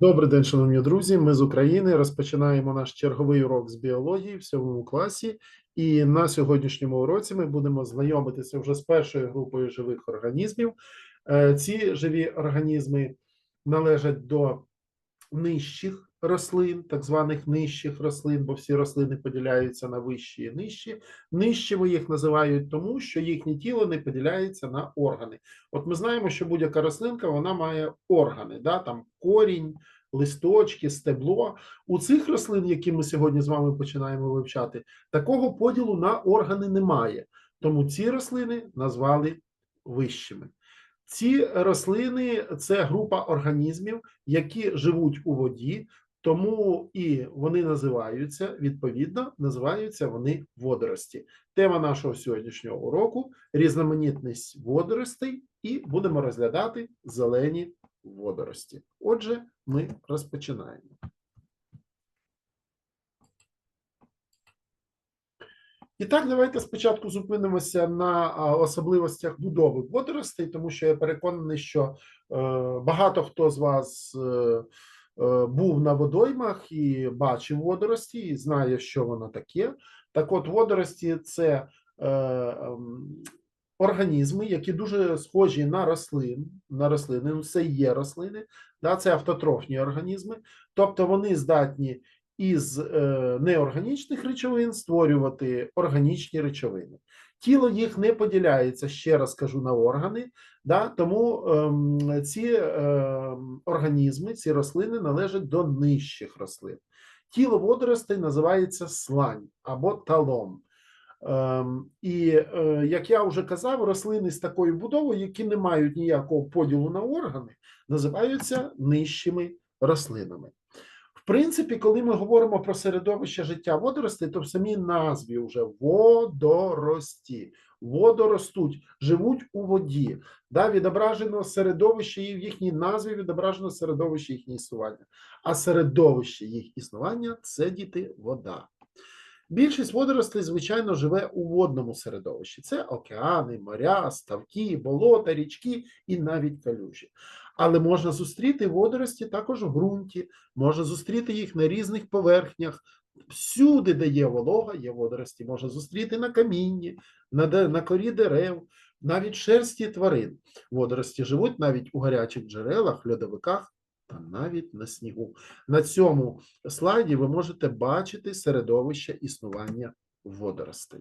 Добрий день, шановні друзі. Ми з України розпочинаємо наш черговий урок з біології в сьомому класі. І на сьогоднішньому уроці ми будемо знайомитися вже з першою групою живих організмів. Е, Ці живі організми належать до нижчих рослин, так званих нижчих рослин, бо всі рослини поділяються на вищі і нижчі. Нижчими їх називають тому, що їхнє тіло не поділяється на органи. От ми знаємо, що будь-яка рослинка вона має органи, да? там корінь, листочки, стебло. У цих рослин, які ми сьогодні з вами починаємо вивчати, такого поділу на органи немає. Тому ці рослини назвали вищими. Ці рослини це група організмів, які живуть у воді, тому і вони називаються відповідно, називаються вони водорості. Тема нашого сьогоднішнього уроку різноманітність водоростей, і будемо розглядати зелені водорості. Отже, ми розпочинаємо. І так, давайте спочатку зупинимося на особливостях будови водоростей, тому що я переконаний, що е, багато хто з вас е, е, був на водоймах і бачив водорості, і знає, що воно таке. Так от, водорості це ем, організми, які дуже схожі на рослин, на рослини, ну це є рослини, да, це автотрофні організми, тобто вони здатні із е, неорганічних речовин створювати органічні речовини. Тіло їх не поділяється, ще раз кажу, на органи, да, тому ем, ці ем, організми, ці рослини належать до нижчих рослин. Тіло водоростей називається слань або талон. Ем, і е, як я вже казав, рослини з такою будовою, які не мають ніякого поділу на органи, називаються нижчими рослинами. В принципі, коли ми говоримо про середовище життя водоростей, то в самій назві вже водорості. Водоростуть, живуть у воді. Да, відображено середовище і в їхній назві відображено середовище їхнього існування. А середовище їх існування це діти вода. Більшість водоростей, звичайно, живе у водному середовищі: це океани, моря, ставки, болота, річки і навіть калюжі. Але можна зустріти водорості також в ґрунті, можна зустріти їх на різних поверхнях. Всюди, де є волога, є водорості, можна зустріти на камінні, на, на корі дерев, навіть шерсті тварин. Водорості живуть навіть у гарячих джерелах, льодовиках та навіть на снігу. На цьому слайді ви можете бачити середовище існування водоростей.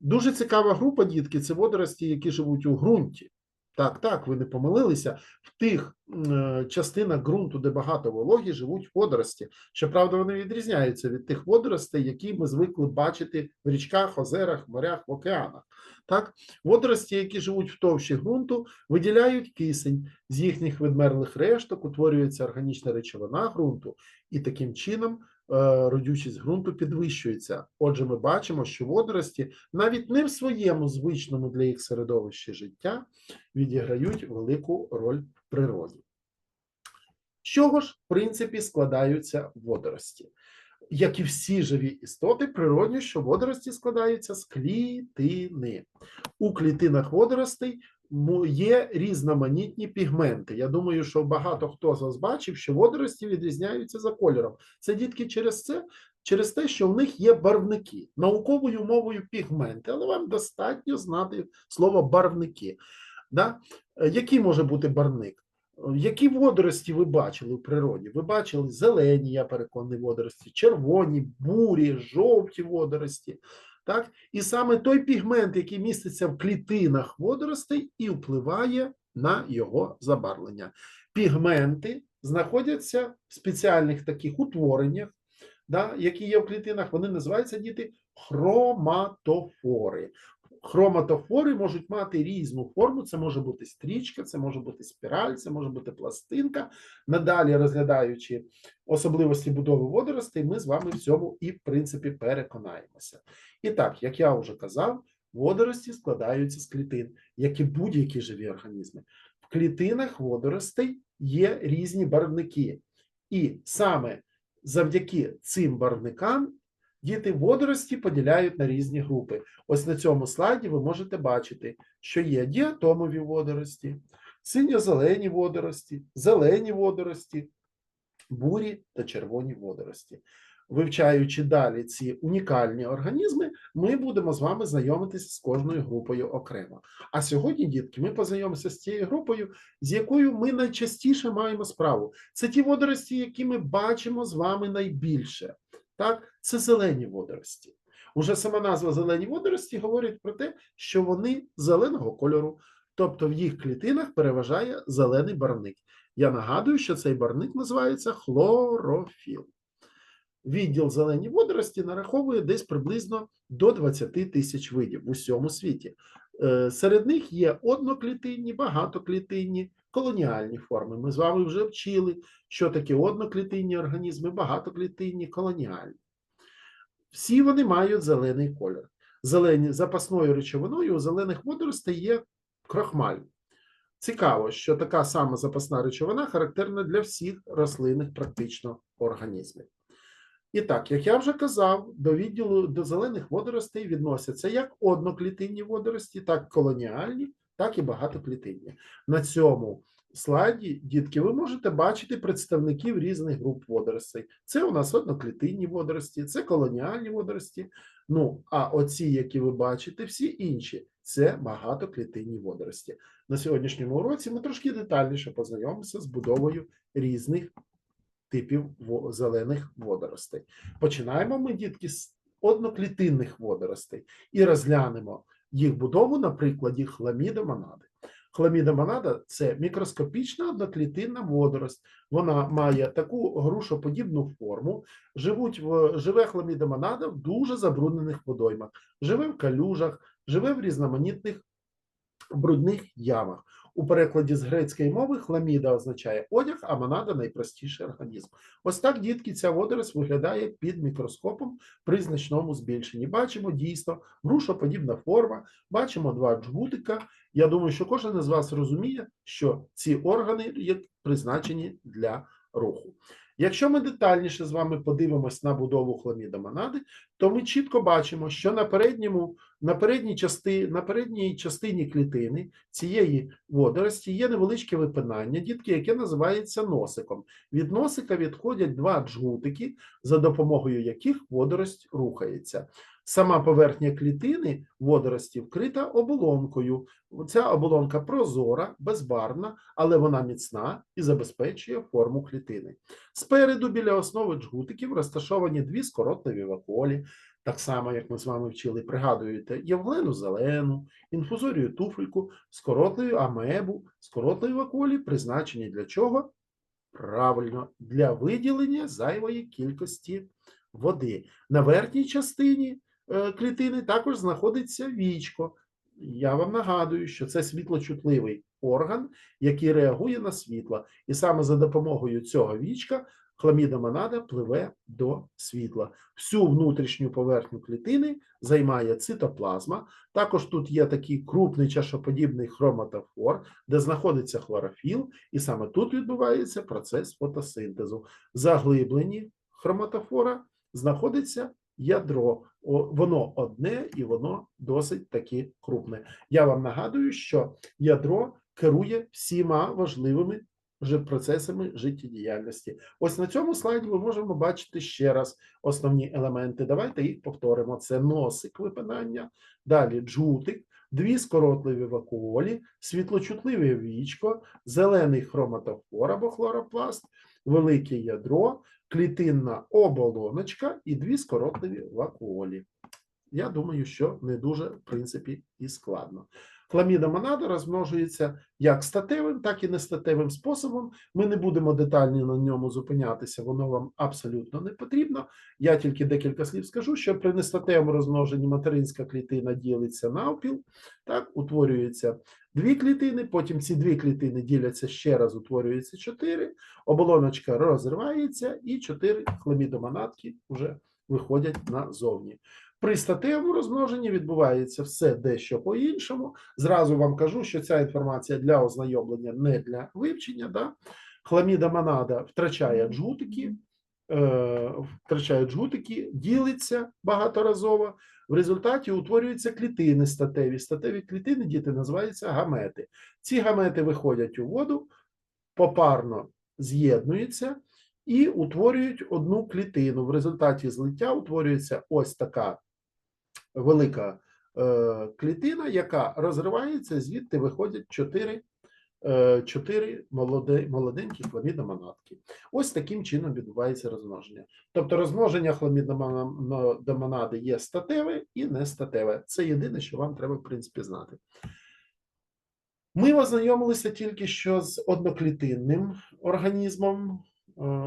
Дуже цікава група, дітки, це водорості, які живуть у ґрунті. Так, так, ви не помилилися. В тих е, частинах ґрунту, де багато вологі, живуть водорості. Щоправда, вони відрізняються від тих водоростей, які ми звикли бачити в річках, озерах, морях, в океанах. Так, водорості, які живуть в товщі ґрунту, виділяють кисень. З їхніх відмерлих решток утворюється органічна речовина ґрунту, і таким чином родючість ґрунту підвищується. Отже, ми бачимо, що водорості навіть не в своєму звичному для їх середовищі життя відіграють велику роль в природі. З чого ж, в принципі, складаються водорості? Як і всі живі істоти, природньо, що водорості складаються з клітини. У клітинах водоростей є різноманітні пігменти. Я думаю, що багато хто з вас бачив, що водорості відрізняються за кольором. Це дітки через це, через те, що в них є барвники, науковою мовою пігменти, але вам достатньо знати слово барвники. Да? Е, Який може бути барвник? Е, Які водорості ви бачили в природі? Ви бачили зелені, я переконаний, водорості, червоні, бурі, жовті водорості. Так? І саме той пігмент, який міститься в клітинах водоростей, і впливає на його забарвлення. Пігменти знаходяться в спеціальних таких утвореннях, да, які є в клітинах, вони називаються діти хроматофори. Хроматофори можуть мати різну форму. Це може бути стрічка, це може бути спіраль, це може бути пластинка. Надалі розглядаючи особливості будови водоростей, ми з вами в цьому і, в принципі, переконаємося. І так, як я вже казав, водорості складаються з клітин, як і будь-які живі організми. В клітинах водоростей є різні барвники. І саме завдяки цим барвникам діти водорості поділяють на різні групи. Ось на цьому слайді ви можете бачити, що є діатомові водорості, синьо-зелені водорості, зелені водорості, бурі та червоні водорості. Вивчаючи далі ці унікальні організми, ми будемо з вами знайомитися з кожною групою окремо. А сьогодні, дітки, ми познайомимося з цією групою, з якою ми найчастіше маємо справу. Це ті водорості, які ми бачимо з вами найбільше. Так, це зелені водорості. Уже сама назва зелені водорості говорить про те, що вони зеленого кольору, тобто в їх клітинах переважає зелений барвник. Я нагадую, що цей барвник називається хлорофіл. Відділ зелені водорості нараховує десь приблизно до 20 тисяч видів в усьому світі. Е, Серед них є одноклітинні, багатоклітинні, колоніальні форми. Ми з вами вже вчили, що таке одноклітинні організми, багатоклітинні, колоніальні. Всі вони мають зелений колір. Зелені запасною речовиною у зелених водоростей є крохмаль. Цікаво, що така сама запасна речовина характерна для всіх рослинних практично організмів. І так, як я вже казав, до відділу до зелених водоростей відносяться як одноклітинні водорості, так і колоніальні, так і багатоклітинні. На цьому слайді, дітки, ви можете бачити представників різних груп водоростей. Це у нас одноклітинні водорості, це колоніальні водорості. Ну, а оці, які ви бачите, всі інші це багатоклітинні водорості. На сьогоднішньому уроці ми трошки детальніше познайомимося з будовою різних типів зелених водоростей. Починаємо ми, дітки, з одноклітинних водоростей і розглянемо їх будову на прикладі хламіда монади. Хламіда монада – це мікроскопічна одноклітинна водорость. Вона має таку грушоподібну форму. Живуть в живе хламіда монада в дуже забруднених водоймах, живе в калюжах, живе в різноманітних брудних ямах. У перекладі з грецької мови хламіда означає одяг, а монада найпростіший організм. Ось так, дітки, ця водорость виглядає під мікроскопом при значному збільшенні. Бачимо дійсно грушоподібна форма, бачимо два джгутика. Я думаю, що кожен із вас розуміє, що ці органи є призначені для руху. Якщо ми детальніше з вами подивимось на будову хламідомонади, то ми чітко бачимо, що на передньому, на передній частині, на передній частині клітини цієї водорості є невеличке випинання, дітки, яке називається носиком. Від носика відходять два джгутики, за допомогою яких водорость рухається. Сама поверхня клітини водорості вкрита оболонкою. Ця оболонка прозора, безбарвна, але вона міцна і забезпечує форму клітини. Спереду біля основи джгутиків розташовані дві скоротливі вакуолі, так само, як ми з вами вчили, пригадуєте, євглену зелену, інфузорію туфельку, скоротливу амебу, скоротливі вакуолі призначені для чого? Правильно, для виділення зайвої кількості води. На верхній частині клітини також знаходиться вічко. Я вам нагадую, що це світлочутливий орган, який реагує на світло. І саме за допомогою цього вічка хламіда монада пливе до світла. Всю внутрішню поверхню клітини займає цитоплазма. Також тут є такий крупний чашоподібний хроматофор, де знаходиться хлорофіл, і саме тут відбувається процес фотосинтезу. В заглибленні хроматофора знаходиться ядро. Воно одне і воно досить таки крупне. Я вам нагадую, що ядро керує всіма важливими процесами життєдіяльності. Ось на цьому слайді ми можемо бачити ще раз основні елементи. Давайте їх повторимо. Це носик випинання, далі джутик, дві скоротливі вакуолі, світлочутливе вічко, зелений хроматофор або хлоропласт, велике ядро, клітинна оболоночка і дві скоротливі вакуолі. Я думаю, що не дуже, в принципі, і складно. Хламіда розмножується як статевим, так і нестатевим способом. Ми не будемо детально на ньому зупинятися, воно вам абсолютно не потрібно. Я тільки декілька слів скажу, що при нестатевому розмноженні материнська клітина ділиться навпіл, так, утворюється дві клітини, потім ці дві клітини діляться ще раз, утворюється чотири, оболоночка розривається, і чотири хламідомонадки вже виходять назовні. При статевому розмноженні відбувається все дещо по-іншому. Зразу вам кажу, що ця інформація для ознайомлення, не для вивчення. Да? Хламіда монада втрачає джгутики, е, втрачає джгутики, ділиться багаторазово. В результаті утворюються клітини статеві. Статеві клітини діти називаються гамети. Ці гамети виходять у воду, попарно з'єднуються і утворюють одну клітину. В результаті злиття утворюється ось така велика е, клітина, яка розривається, звідти виходять чотири, е, чотири молоде, молоденькі хламідомонадки. Ось таким чином відбувається розмноження. Тобто розмноження хламідомонади є статеве і нестатеве. Це єдине, що вам треба, в принципі, знати. Ми ознайомилися тільки що з одноклітинним організмом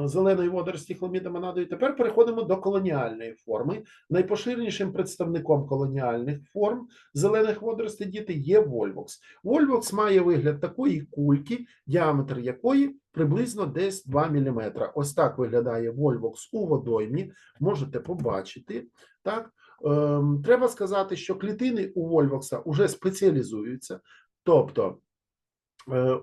зеленої водорості хламідомонадою. Тепер переходимо до колоніальної форми. Найпоширенішим представником колоніальних форм зелених водоростей діти є вольвокс. Вольвокс має вигляд такої кульки, діаметр якої приблизно десь 2 мм. Ось так виглядає вольвокс у водоймі. Можете побачити. Так? Ем, Треба сказати, що клітини у вольвокса вже спеціалізуються. Тобто е,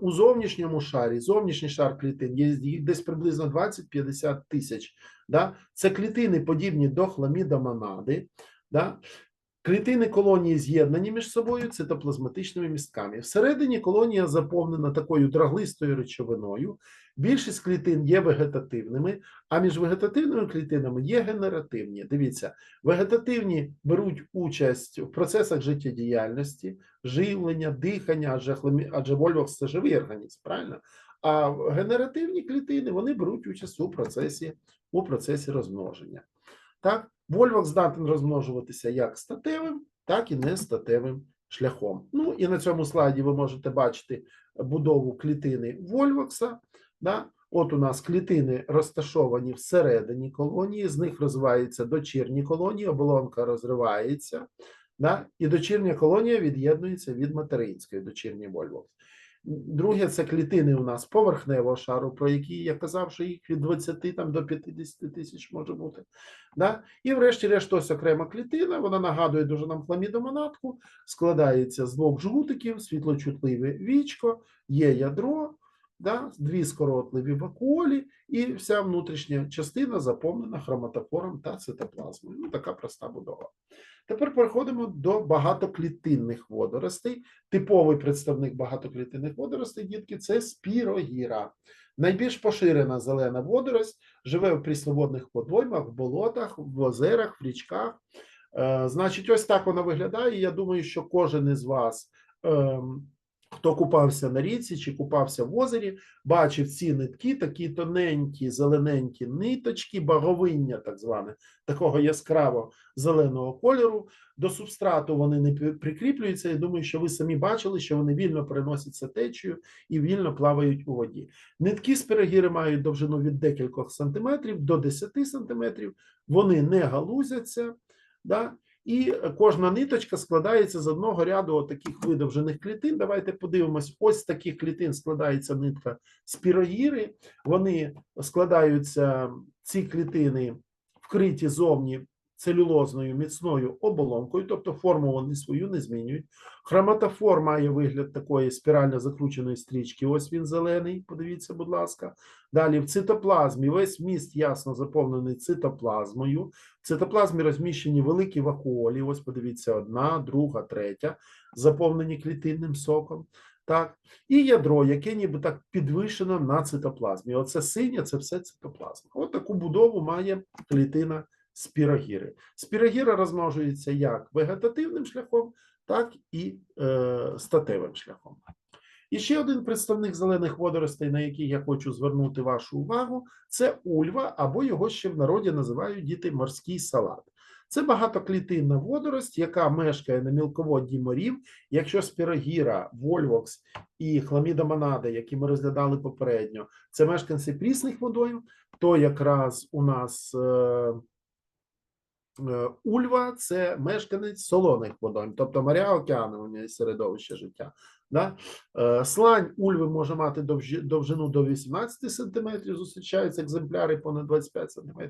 у зовнішньому шарі, зовнішній шар клітин, є їх десь приблизно 20-50 тисяч. Да? Це клітини подібні до хламідомонади. Да? Клітини колонії з'єднані між собою цитоплазматичними містками. Всередині колонія заповнена такою драглистою речовиною. Більшість клітин є вегетативними, а між вегетативними клітинами є генеративні. Дивіться, вегетативні беруть участь в процесах життєдіяльності, живлення, дихання, адже, адже вольвокс це живий організм, правильно? А генеративні клітини вони беруть участь у процесі, у процесі розмноження. Так, вольвок здатен розмножуватися як статевим, так і нестатевим шляхом. Ну і на цьому слайді ви можете бачити будову клітини вольвокса. Да? От у нас клітини розташовані всередині колонії, з них розвиваються дочірні колонії, оболонка розривається, да? і дочірня колонія від'єднується від материнської дочірньої вольвокс. Друге, це клітини у нас поверхневого шару, про які я казав, що їх від 20 там, до 50 тисяч може бути. Да? І врешті-решт ось окрема клітина, вона нагадує дуже нам хламідомонадку, складається з двох жгутиків, світлочутливе вічко, є ядро, да? дві скоротливі вакуолі, і вся внутрішня частина заповнена хроматофором та цитоплазмою. Ну, така проста будова. Тепер переходимо до багатоклітинних водоростей. Типовий представник багатоклітинних водоростей, дітки, це спірогіра. Найбільш поширена зелена водорость живе в прісноводних водоймах, в болотах, в озерах, в річках. Е, Значить, ось так вона виглядає. Я думаю, що кожен із вас, ем, хто купався на річці чи купався в озері, бачив ці нитки, такі тоненькі, зелененькі ниточки, баговиння, так зване, такого яскраво зеленого кольору. До субстрату вони не прикріплюються. Я думаю, що ви самі бачили, що вони вільно переносяться течію і вільно плавають у воді. Нитки спірогіри мають довжину від декількох сантиметрів до 10 сантиметрів. Вони не галузяться. Да? І кожна ниточка складається з одного ряду таких видовжених клітин. Давайте подивимось: ось з таких клітин складається нитка спірогіри. Вони складаються, ці клітини вкриті зовні целюлозною міцною оболонкою, тобто форму вони свою не змінюють. Хроматофор має вигляд такої спірально закрученої стрічки. Ось він зелений. Подивіться, будь ласка. Далі в цитоплазмі весь міст ясно заповнений цитоплазмою. В цитоплазмі розміщені великі вакуолі. Ось подивіться, одна, друга, третя, заповнені клітинним соком. Так, і ядро, яке ніби так підвищено на цитоплазмі. Оце синє, це все цитоплазма. От таку будову має клітина спірогіри. Спірогіра розмножується як вегетативним шляхом, так і е, статевим шляхом. І ще один представник зелених водоростей, на який я хочу звернути вашу увагу, це ульва, або його ще в народі називають діти морський салат. Це багатоклітинна водорость, яка мешкає на мілководді морів. Якщо спірогіра, вольвокс і хламідомонада, які ми розглядали попередньо, це мешканці прісних водойм, то якраз у нас е, ульва це мешканець солоних водойм, тобто моря, океани, у неї середовище життя. Да? Е, Слань ульви може мати довжину до 18 см, зустрічаються екземпляри понад 25 см.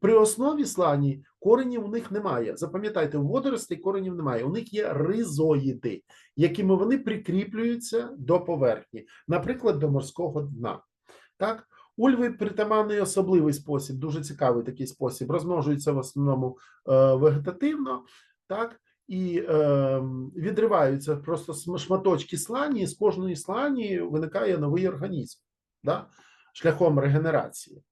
При основі слані коренів у них немає. Запам'ятайте, у водоростей коренів немає. У них є ризоїди, якими вони прикріплюються до поверхні, наприклад, до морського дна. Так? Ульви притаманний особливий спосіб, дуже цікавий такий спосіб. Розмножуються в основному е, вегетативно, так? і е, відриваються просто шматочки слані, і з кожної слані виникає новий організм да? шляхом регенерації.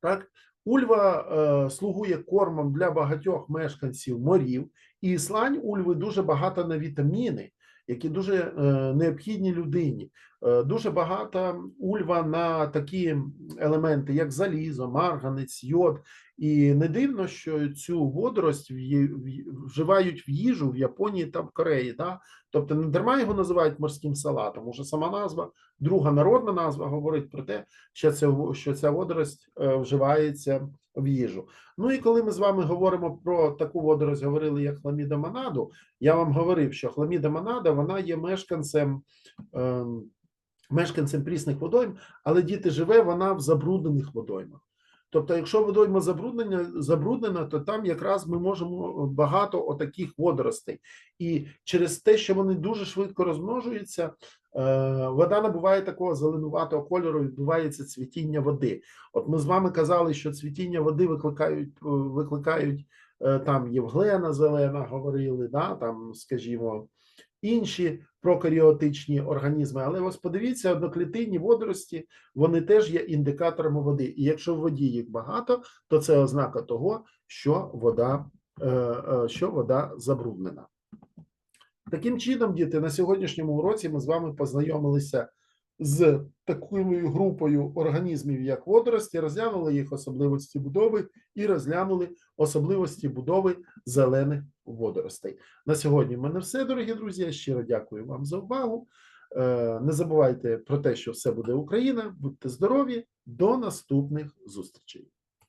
Так, ульва е, слугує кормом для багатьох мешканців морів, і слань ульви дуже багата на вітаміни, які дуже е, необхідні людині. Е, дуже багата ульва на такі елементи, як залізо, марганець, йод. І не дивно, що цю водорость вживають в їжу в Японії та в Кореї. Да? Тобто не дарма його називають морським салатом. Уже сама назва, друга народна назва говорить про те, що це що ця водорость е, вживається в їжу. Ну і коли ми з вами говоримо про таку водорость, говорили як хламіда монаду, я вам говорив, що хламіда монада вона є мешканцем. ем, Мешканцем прісних водойм, але діти живе вона в забруднених водоймах. Тобто, якщо водойма забруднена, забруднена, то там якраз ми можемо багато отаких водоростей. І через те, що вони дуже швидко розмножуються, е, вода набуває такого зеленуватого кольору, відбувається цвітіння води. От ми з вами казали, що цвітіння води викликають, е, викликають е, там Євглена зелена, говорили, да, там, скажімо, інші прокаріотичні організми. Але ось подивіться, одноклітинні водорості вони теж є індикаторами води. І якщо в воді їх багато, то це ознака того, що вода, е, е, що вода забруднена. Таким чином, діти, на сьогоднішньому уроці ми з вами познайомилися з такою групою організмів, як водорості, розглянули їх особливості будови і розглянули особливості будови зелених водоростей. На сьогодні в мене все, дорогі друзі. Я щиро дякую вам за увагу. Е, Не забувайте про те, що все буде Україна. Будьте здорові. До наступних зустрічей.